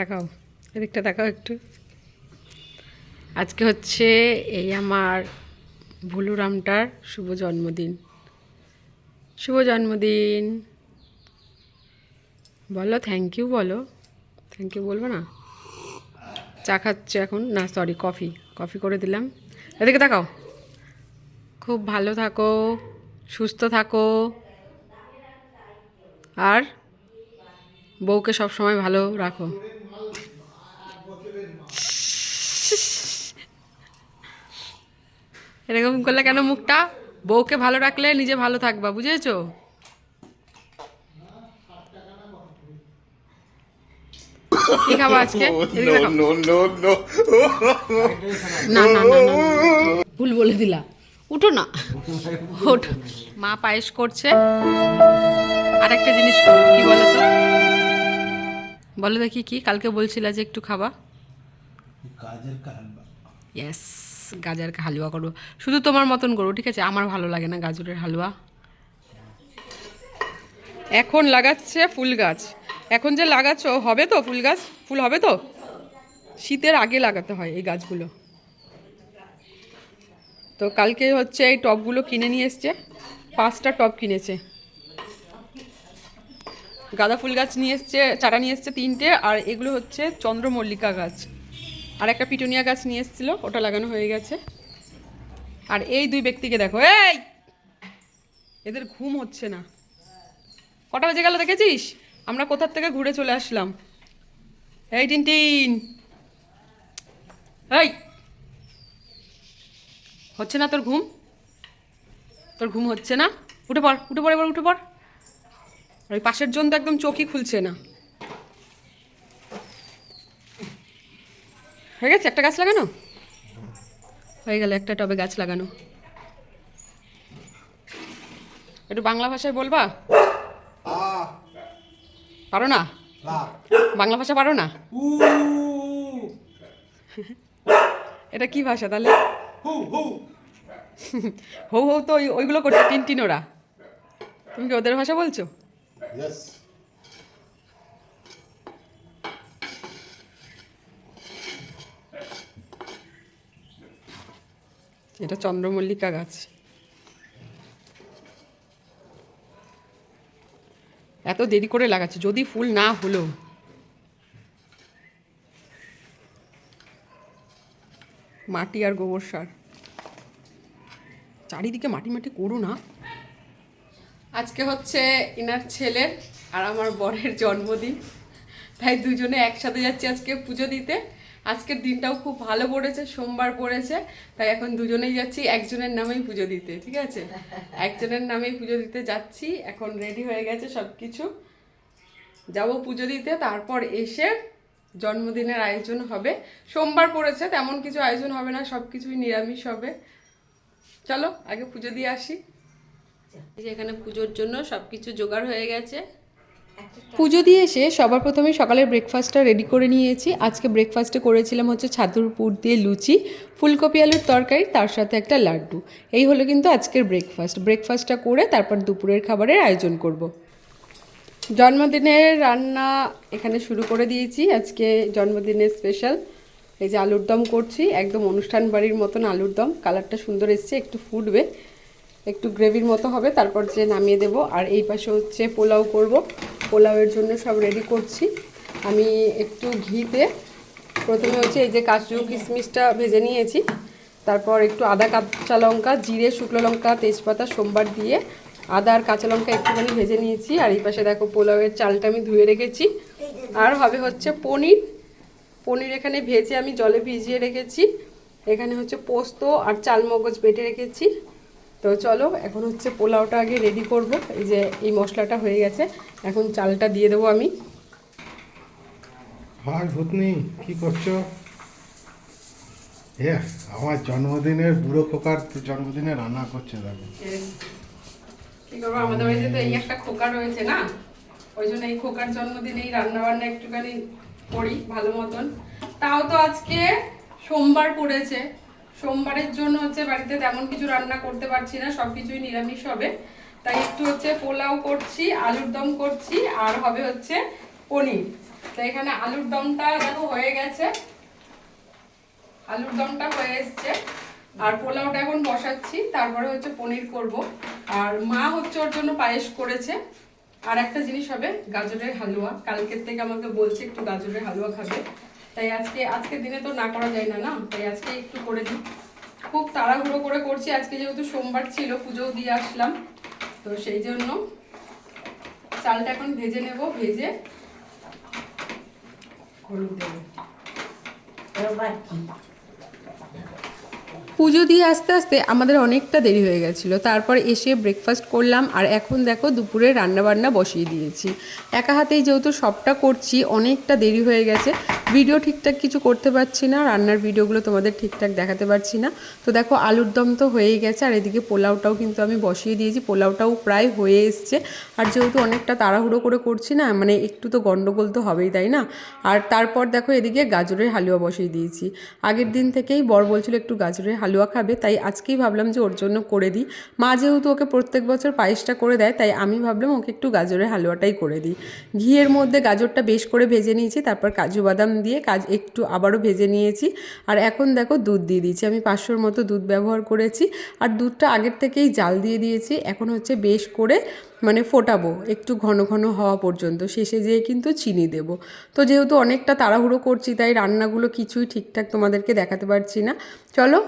তাকাও, এদিকটা তাকাও একটু। আজকে হচ্ছে এই আমার ভুলুরামটার শুভ জন্মদিন। শুভ জন্মদিন। বলো থ্যাংক ইউ বলো। থ্যাংক ইউ বলব না? চা খাচ্ছে এখন। না সরি কফি কফি করে দিলাম। এদিকে তাকাও। খুব ভালো থাকো, সুস্থ থাকো। আর বউকে সব সময় ভালো রাখো। এরকম করলে কেন মুখটা? বউকে ভালো রাখলে নিজে ভালো থাকবা বুঝেছ? কি খাব আজকে. না না না না, না ভুল বলে দিলা। উঠো না। ওঠো মা পায়েস করছে। আর একটা জিনিস করো কি বলো তো? বলো দেখি কি কালকে বলছিলা যে একটু খাবা। গাজর কা ইয়েস গাজর হালুয়া করো শুধু তোমার মতন করো ঠিক আছে? আমার ভালো লাগে না গাজরের হালুয়া। এখন লাগাচ্ছে ফুল গাছ। এখন যে লাগাচ্ছ, হবে তো ফুল গাছ? ফুল হবে তো? শীতের আগে লাগাতে হয় এই গাছগুলো। তো কালকে হচ্ছে এই টবগুলো কিনে নিয়ে এসছে। পাঁচটা টব কিনেছে। গাঁদা ফুল গাছ নিয়ে এসছে, চারা নিয়ে এসছে তিনটে, আর এগুলো হচ্ছে চন্দ্রমল্লিকা গাছ। আর একটা পিটুনিয়া গাছ নিয়ে এসেছিল, ওটা লাগানো হয়ে গেছে। আর এই দুই ব্যক্তিকে দেখো, এই! এদের ঘুম হচ্ছে না। কটা বেজে গেল দেখেছিস? আমরা কোথার থেকে ঘুরে চলে আসলাম? এই, টিন টিন! এই! হচ্ছে না তোর ঘুম? তোর ঘুম হচ্ছে না? উঠে পড় উঠে পড়, এবার উঠে পড়। ওই পাশের জন তো একদম চোখই খুলছে না। হয়ে গেছে? একটা গাছ লাগানো? হয়ে গেল, একটা টবে গাছ লাগানো। একটু বাংলা ভাষায় বলবা? পারো না? বাংলা ভাষা পারো না? এটা কি ভাষা তাহলে? হু হু। তো ওই- ওইগুলো করছে টিন টিন ওরা। তুমি কি ওদের ভাষা বলছো? এটা চন্দ্রমল্লিকা গাছ। এত দেরি করে লাগাচ্ছে, যদি ফুল না হলো। মাটি আর গোবর সার। চারিদিকে মাটি মাটি করো না। আজকে হচ্ছে ইনার ছেলের আর আমার বরের জন্মদিন। তাই দুজনে একসাথে যাচ্ছি আজকে পুজো দিতে। আজকের দিনটাও খুব ভালো পড়েছে, সোমবার পড়েছে, তাই এখন দুজনেই যাচ্ছি, একজনের নামেই পুজো দিতে, ঠিক আছে? একজনের নামেই পুজো দিতে যাচ্ছি, এখন রেডি হয়ে গেছে সব কিছু যাব পুজো দিতে, তারপর এসে জন্মদিনের আয়োজন হবে। সোমবার পড়েছে, তেমন কিছু আয়োজন হবে না সব কিছুই নিরামিষ হবে। চলো, আগে পুজো দিয়ে আসি। এখানে পুজোর জন্য সব কিছু জোগাড় হয়ে গেছে। পুজো দিয়ে এসে সবার প্রথমে সকালের ব্রেকফাস্টটা রেডি করে নিয়েছি। আজকে ব্রেকফাস্টে করেছিলাম হচ্ছে ছাতুর পুর দিয়ে লুচি, ফুলকপি আলুর তরকারি, তার সাথে একটা লাড্ডু। এই হলো কিন্তু আজকের ব্রেকফাস্ট ব্রেকফাস্টটা করে তারপর দুপুরের খাবারের আয়োজন করব। জন্মদিনের রান্না এখানে শুরু করে দিয়েছি। আজকে জন্মদিনের স্পেশাল এই যে আলুর দম করছি, একদম অনুষ্ঠান বাড়ির মতন আলুর দম। কালারটা সুন্দর এসছে, একটু ফুটবে, একটু গ্রেভির মতো হবে। তারপর যে নামিয়ে দেব। আর এই পাশে হচ্ছে পোলাও করব। পোলাওয়ের জন্য সব রেডি করছি। আমি একটু ঘিতে, প্রথমে হচ্ছে এই যে কাজু কিশমিশটা ভেজে নিয়েছি। তারপর একটু আদা কাঁচা লঙ্কা, জিরে, শুকনো লঙ্কা, তেজপাতা, সোমবার দিয়ে আদা আর কাঁচা লঙ্কা একটুখানি ভেজে নিয়েছি। আর এই পাশে দেখো পোলাওয়ের চালটা আমি ধুয়ে রেখেছি। আর হবে হচ্ছে পনির। পনির এখানে ভেজে আমি জলে ভিজিয়ে রেখেছি। এখানে হচ্ছে পোস্ত আর চাল মগজ বেটে রেখেছি। তো চলো, এখন হচ্ছে পোলাওটা আগে রেডি করব। এই যে এই মশলাটা হয়ে গেছে। এখন চালটা দিয়ে দেবো আমি। হাই ভূতনি কি করছ? এ আমার জন্মদিনের বুড়ো খোকার জন্মদিনে রান্না করছে দেখো। আমাদের বাড়িতে তো এই একটা খোকা রয়েছে না? ওই জন্য এই খোকার জন্মদিনে এই রান্না বান্না একটুখানি করি ভালো মতন। তাও তো আজকে সোমবার পড়েছে। সোমবারের জন্য হচ্ছে বাড়িতে তেমন কিছু রান্না করতে পারছি না সব কিছুই নিরামিষ হবে। তাই একটু হচ্ছে পোলাও করছি, আলুর দম করছি, আর হবে হচ্ছে পনির। তো এখানে আলুর দমটা দেখো হয়ে গেছে। আলুর দমটা হয়ে এসছে। আর পোলাওটা এখন বসাচ্ছি, তারপরে হচ্ছে পনির করব। আর মা হচ্ছে ওর জন্য পায়েস করেছে। আর একটা জিনিস হবে, গাজরের হালুয়া। কালকের থেকে আমাকে বলছে একটু গাজরের হালুয়া খাবে। তাই আজকে, আজকের দিনে তো না করা যায় না না? তাই আজকে একটু করে দিই। খুব তাড়াহুড়ো করে করছি। আজকে যেহেতু সোমবার ছিল, পুজোও দিয়ে আসলাম। তো সেই জন্য চালটা এখন ভেজে নেব ভেজে হলুদ দেবো। পুজো দিয়ে আস্তে আস্তে আমাদের অনেকটা দেরি হয়ে গেছিল। তারপর এসে ব্রেকফাস্ট করলাম আর এখন দেখো দুপুরে রান্নাবান্না বসিয়ে দিয়েছি। একা হাতেই যেহেতু সবটা করছি অনেকটা দেরি হয়ে গেছে। ভিডিও ঠিকঠাক কিছু করতে পারছি না, রান্নার ভিডিওগুলো তোমাদের ঠিকঠাক দেখাতে পারছি না। তো দেখো, আলুর দম তো হয়েই গেছে, আর এদিকে পোলাওটাও কিন্তু আমি বসিয়ে দিয়েছি, পোলাওটাও প্রায় হয়ে এসছে। আর যেহেতু অনেকটা তাড়াহুড়ো করে করছি না মানে একটু তো গন্ডগোল তো হবেই, তাই না? আর তারপর দেখো, এদিকে গাজরের হালুয়া বসিয়ে দিয়েছি। আগের দিন থেকেই বর বলছিল একটু গাজরের হালুয়া খাবে, তাই আজকেই ভাবলাম যে ওর জন্য করে দিই। মা যেহেতু ওকে প্রত্যেক বছর পায়েসটা করে দেয়, তাই আমি ভাবলাম ওকে একটু গাজরের হালুয়াটাই করে দিই। ঘিয়ের মধ্যে গাজরটা বেশ করে ভেজে নিয়েছি, তারপর কাজু বাদাম দিয়ে কাজ একটু আবারও ভেজে নিয়েছি। আর এখন দেখো দুধ দিয়ে দিয়েছি। আমি পাঁচশোর মতো দুধ ব্যবহার করেছি। আর দুধটা আগের থেকেই জাল দিয়ে দিয়েছি। এখন হচ্ছে বেশ করে মানে ফোটাবো, একটু ঘন ঘন হওয়া পর্যন্ত, শেষে যেয়ে কিন্তু চিনি দেব। তো যেহেতু অনেকটা তাড়াহুড়ো করছি, তাই রান্নাগুলো কিছুই ঠিকঠাক তোমাদেরকে দেখাতে পারছি না। চলো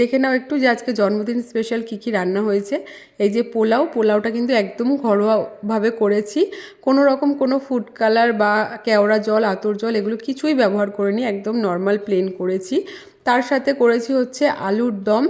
দেখে নাও একটু যে আজকে জন্মদিন স্পেশাল কী কী রান্না হয়েছে। এই যে পোলাও, পোলাওটা কিন্তু একদম ঘরোয়াভাবে করেছি। কোনো রকম কোনো ফুড কালার বা কেওড়া জল, আতর জল, এগুলো কিছুই ব্যবহার করিনি, একদম নর্মাল প্লেন করেছি। তার সাথে করেছি হচ্ছে আলুর দম,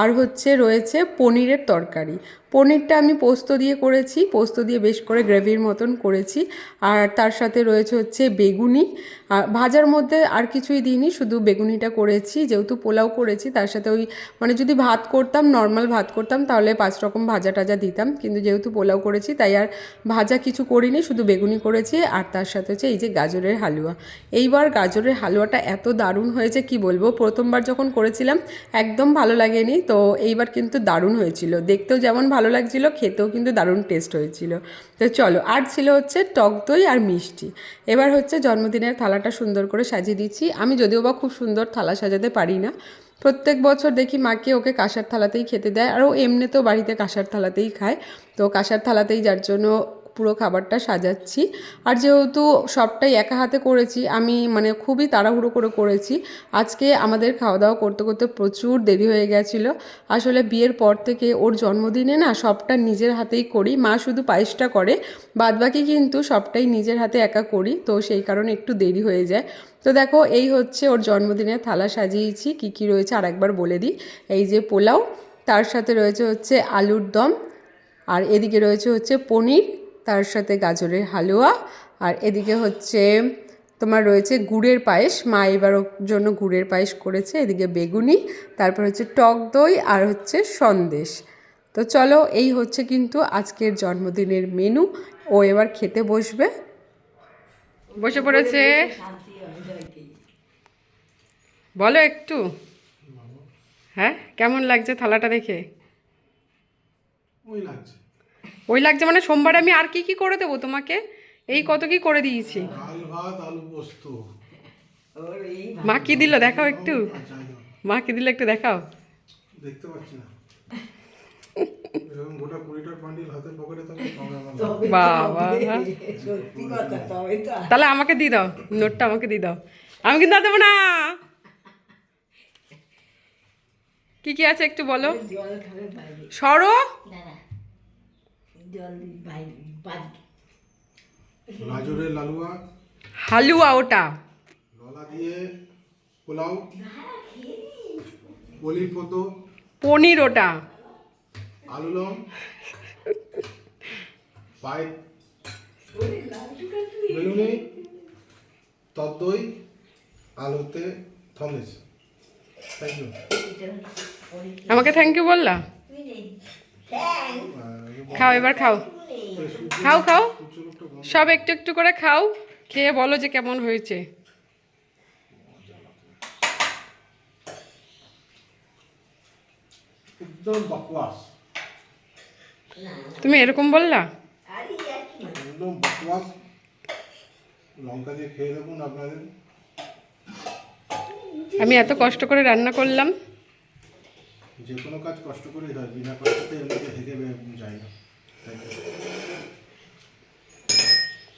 আর হচ্ছে রয়েছে পনিরের তরকারি। পনিরটা আমি পোস্ত দিয়ে করেছি, পোস্ত দিয়ে বেশ করে গ্রেভির মতন করেছি। আর তার সাথে রয়েছে হচ্ছে বেগুনি। আর ভাজার মধ্যে আর কিছুই দিইনি, শুধু বেগুনিটা করেছি। যেহেতু পোলাও করেছি, তার সাথে ওই মানে যদি ভাত করতাম, নর্মাল ভাত করতাম, তাহলে পাঁচ রকম ভাজা টাজা দিতাম। কিন্তু যেহেতু পোলাও করেছি, তাই আর ভাজা কিছু করিনি, শুধু বেগুনি করেছি। আর তার সাথে হচ্ছে এই যে গাজরের হালুয়া। এইবার গাজরের হালুয়াটা এত দারুণ হয়েছে, কি বলব? প্রথমবার যখন করেছিলাম, একদম ভালো লাগেনি। তো এইবার কিন্তু দারুণ হয়েছিল। দেখতেও যেমন লাগছিল, খেতেও কিন্তু দারুণ টেস্ট হয়েছিল। তো চলো, আর ছিল হচ্ছে টক দই আর মিষ্টি। এবার হচ্ছে জন্মদিনের থালাটা সুন্দর করে সাজিয়ে দিচ্ছি। আমি যদিও বা খুব সুন্দর থালা সাজাতে পারি না। প্রত্যেক বছর দেখি মাকে ওকে কাঁসার থালাতেই খেতে দেয়, আর ও এমনিতেও বাড়িতে কাঁসার থালাতেই খায়। তো কাঁসার থালাতেই যার জন্য পুরো খাবারটা সাজাচ্ছি। আর যেহেতু সবটাই একা হাতে করেছি, আমি মানে খুবই তাড়াহুড়ো করে করেছি। আজকে আমাদের খাওয়া দাওয়া করতে করতে প্রচুর দেরি হয়ে গেছিল। আসলে বিয়ের পর থেকে ওর জন্মদিনে না সবটা নিজের হাতেই করি, মা শুধু পায়েসটা করে, বাদবাকি কিন্তু সবটাই নিজের হাতে একা করি, তো সেই কারণে একটু দেরি হয়ে যায়। তো দেখো, এই হচ্ছে ওর জন্মদিনের থালা সাজিয়েছি, কী কী রয়েছে আর একবার বলে দিই। এই যে পোলাও, তার সাথে রয়েছে হচ্ছে আলুর দম, আর এদিকে রয়েছে হচ্ছে পনির তার সাথে গাজরের হালুয়া। আর এদিকে হচ্ছে তোমার রয়েছে গুড়ের পায়েস। মা এবার জন্য গুড়ের পায়েস করেছে। এদিকে বেগুনি, তারপর হচ্ছে টক দই আর হচ্ছে সন্দেশ। তো চলো, এই হচ্ছে কিন্তু আজকের জন্মদিনের মেনু। ও এবার খেতে বসবে। বসে পড়েছে। বলো একটু। হ্যাঁ কেমন লাগছে থালাটা দেখে? লাগছে। ওই লাগছে মানে সোমবার আমি আর কি কি করে দেবো তোমাকে? এই কত কি করে দিয়েছি? ডাল ভাত আলু পোস্ত। মা কি দিল দেখাও একটু। মা কি দিল একটু দেখাও। দেখতে পাচ্ছি না। তাহলে আমাকে দিয়ে দাও নোটটা আমাকে দিয়ে দাও। আমি কিন্তু দেবো না। কি কি আছে একটু বলো? সরো। দাদা জল গাজরের লালুয়া হালুয়া ওটা। ললা দিয়ে পোলাও পলির পদ্ম পনির ওটা। আলু দম পায়ে বেলুনি তদ্দই আলুতে থমেস থ্যাংক ইউ আমাকে থ্যাংক ইউ বললা? খাও এবার খাও। খাও খাও। সব একটু একটু করে খাও খেয়ে বলো যে কেমন হয়েছে। তুমি এরকম বললা? একদম বকওয়াস লঙ্কা দিয়ে খেয়ে দেখুন আপনাদের। আমি এত কষ্ট করে রান্না করলাম। যে কোনো কাজ কষ্ট করেই হয়, বিনা কষ্টতে এমনিতে বে- যায় না।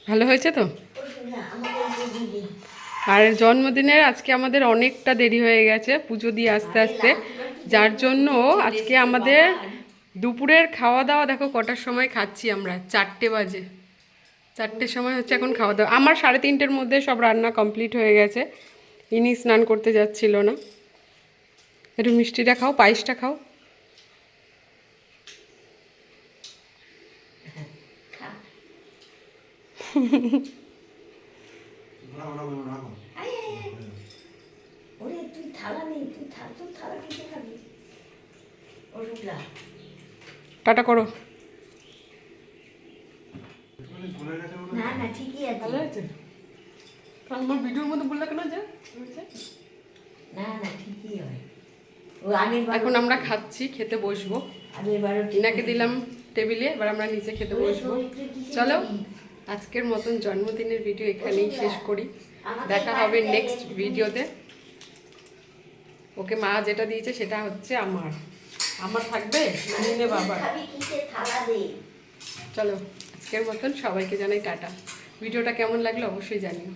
ভালো হয়েছে তো। আর জন্মদিনের আজকে আমাদের অনেকটা দেরি হয়ে গেছে, পুজো দিয়ে আস্তে আস্তে। যার জন্য আজকে আমাদের দুপুরের খাওয়া দাওয়া দেখো কটার সময় খাচ্ছি আমরা? চারটে বাজে। চারটের সময় হচ্ছে এখন খাওয়া দাওয়া আমার সাড়ে তিনটের মধ্যে সব রান্না কমপ্লিট হয়ে গেছে। ইনি স্নান করতে যাচ্ছিল না। একটু মিষ্টিটা খাও পায়েসটা খাও। টাটা করো। না না ঠিকই আছে হয়েছে আমার ভিডিওর মধ্যে বললে কেন যে? না না ঠিকই হয়। এখন আমরা খাচ্ছি খেতে বসবো। ইনাকে দিলাম টেবিলে এবার আমরা নিচে খেতে বসবো। চলো আজকের মতন জন্মদিনের ভিডিও এখানেই শেষ করি। দেখা হবে নেক্সট ভিডিওতে। ওকে মা যেটা দিয়েছে সেটা হচ্ছে আমার। আমার থাকবে? নিনে দে। চলো আজকের মতন সবাইকে জানাই টাটা। ভিডিওটা কেমন লাগল অবশ্যই জানিও।